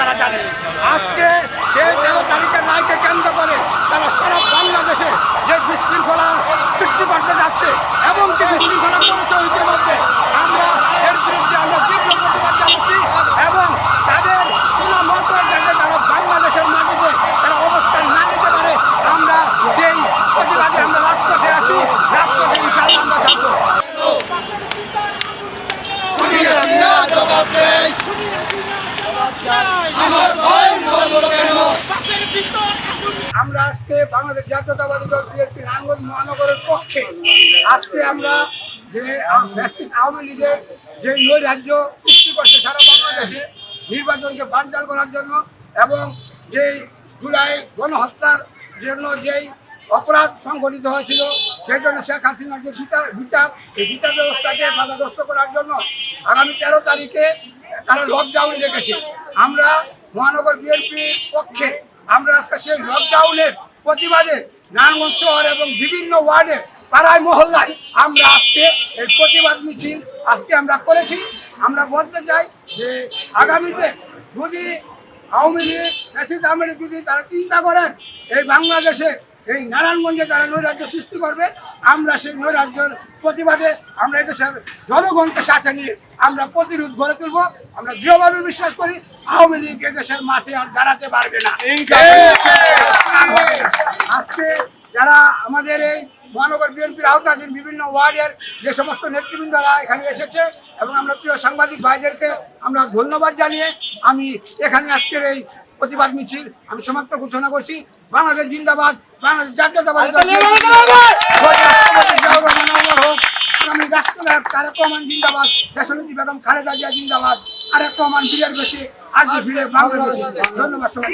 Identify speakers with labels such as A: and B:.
A: তারা জানে। আজকে সেই তেরো তারিখের রায়কে কেন্দ্র করে তারা সারা বাংলাদেশে যে বিশৃঙ্খলার সৃষ্টি করতে যাচ্ছে এবং কি বিশৃঙ্খলা করেছে ইতিমধ্যে আমরা এর বিরুদ্ধে আমরা তীব্র প্রতিবাদ জানাচ্ছি এবং তাদের কোনো মতো যাতে তারা বাংলাদেশের মাটিতে তারা অবস্থান না নিতে পারে আমরা সেই প্রতিবাদে আমরা রাজপথে আছি রাজপথে ইনশাল্লাহ আমরা থাকব আমরা বাংলাদেশ জাতীয়তাবাদী দল বিএনপি নাঙ্গল মহানগরের পক্ষে। আজকে আমরা যে আওয়ামী লীগের যে নৈ রাজ্য সৃষ্টি করছে সারা বাংলাদেশে, নির্বাচনকে বানচাল করার জন্য এবং যেই জুলাই গণহত্যার জন্য যেই অপরাধ সংঘটিত হয়েছিল, সেই জন্য শেখ হাসিনার যে বিচার বিচার, এই বিচার ব্যবস্থাকে বাধাগ্রস্ত করার জন্য আগামী তেরো তারিখে তারা লকডাউন রেখেছে আমরা মহানগর বিএনপির পক্ষে, আমরা আজকে সেই লকডাউনের প্রতিবাদে নারায়ণগঞ্জ শহর এবং বিভিন্ন ওয়ার্ডে, পাড়ায়, মহল্লায় আমরা আজকে এই প্রতিবাদ মিছিল আজকে আমরা করেছি। আমরা বলতে চাই যে আগামীতে যদি আওয়ামী লীগ ন্যাশনাল আওয়ামী লীগ যদি তারা চিন্তা করেন, এই বাংলাদেশে, এই নারায়ণগঞ্জে তারা নৈরাজ্য সৃষ্টি করবে, আমরা সেই নৈরাজ্যের প্রতিবাদে আমরা এদেশের জনগণকে সাথে নিয়ে আমরা প্রতিরোধ গড়ে তুলব। আমরা দৃঢ়ভাবে বিশ্বাস করি আওয়ামী লীগ এদেশের মাঠে আর দাঁড়াতে পারবে না। আজকে যারা আমাদের এই মহানগর বিএনপির আওতাধীন বিভিন্ন ওয়ার্ডের যে সমস্ত নেতৃবৃন্দরা এখানে এসেছে এবং আমরা প্রিয় সাংবাদিক ভাইদেরকে আমরা ধন্যবাদ জানিয়ে আমি এখানে আজকের এই প্রতিবাদ মিছিল আমি সমাপ্ত ঘোষণা করছি। বাংলাদেশ জিন্দাবাদ বাংলাদেশ জাতীয়তাবাদ আগামী রাষ্ট্রনায়ক তারেক রহমান জিন্দাবাদ দেশনেত্রী বেগম খালেদা জিয়া জিন্দাবাদ আরেক রহমান বীরের বেশি আজ ফিরে বাংলাদেশ। ধন্যবাদ সবাই